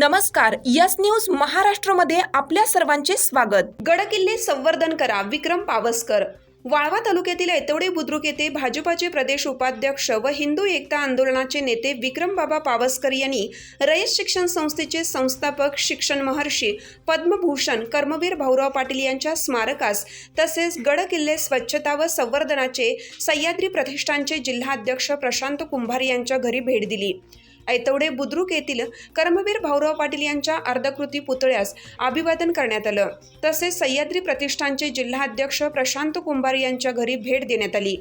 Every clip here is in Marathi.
नमस्कार यस न्यूज महाराष्ट्रमध्ये आपल्या सर्वांचे स्वागत. गडकिल्ले संवर्धन करा विक्रम पावसकर. वाळवा तालुक्यातील ऐतवडे बुद्रुक येथे भाजपाचे प्रदेश उपाध्यक्ष व हिंदू एकता आंदोलनाचे नेते विक्रमबाबा पावसकर यांनी रयत शिक्षण संस्थेचे संस्थापक शिक्षण महर्षी पद्मभूषण कर्मवीर भाऊराव पाटील यांच्या स्मारकास तसेच गडकिल्ले स्वच्छता व संवर्धनाचे सह्याद्री प्रतिष्ठानचे जिल्हाध्यक्ष प्रशांत कुंभार यांच्या घरी भेट दिली. ऐतवडे बुद्रुक येथील कर्मवीर भाऊराव पाटील यांच्या अर्धकृती पुतळ्यास अभिवादन करण्यात आलं. तसेच सह्याद्री प्रतिष्ठानचे जिल्हाध्यक्ष प्रशांत कुंभार यांच्या घरी भेट देण्यात आली.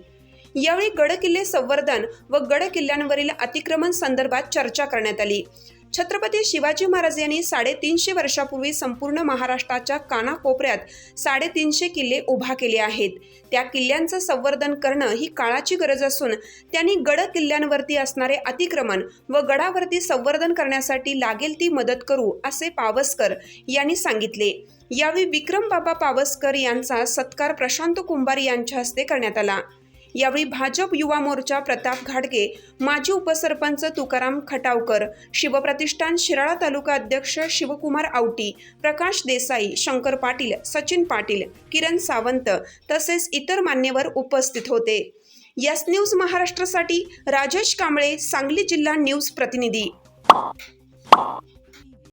यावेळी गडकिल्ले संवर्धन व गडकिल्ल्यांवरील अतिक्रमण संदर्भात चर्चा करण्यात आली. छत्रपती शिवाजी महाराज यांनी साडेतीनशे वर्षापूर्वी संपूर्ण महाराष्ट्राच्या कानाकोपऱ्यात साडेतीनशे किल्ले उभा केले आहेत. त्या किल्ल्यांचं संवर्धन करणं ही काळाची गरज असून त्यांनी गड किल्ल्यांवरती असणारे अतिक्रमण व गडावरती संवर्धन करण्यासाठी लागेल ती मदत करू असे पावसकर यांनी सांगितले. यावेळी विक्रम बाबा पावसकर यांचा सत्कार प्रशांत कुंभार यांच्या हस्ते करण्यात आला. यावेळी भाजप युवा मोर्चा प्रताप घाडगे माजी उपसरपंच तुकाराम खटावकर शिवप्रतिष्ठान शिराळा तालुका अध्यक्ष शिवकुमार आवटी प्रकाश देसाई शंकर पाटील सचिन पाटील किरण सावंत तसेच इतर मान्यवर उपस्थित होते. यस न्यूज महाराष्ट्रासाठी राजेश कांबळे सांगली जिल्हा न्यूज प्रतिनिधी.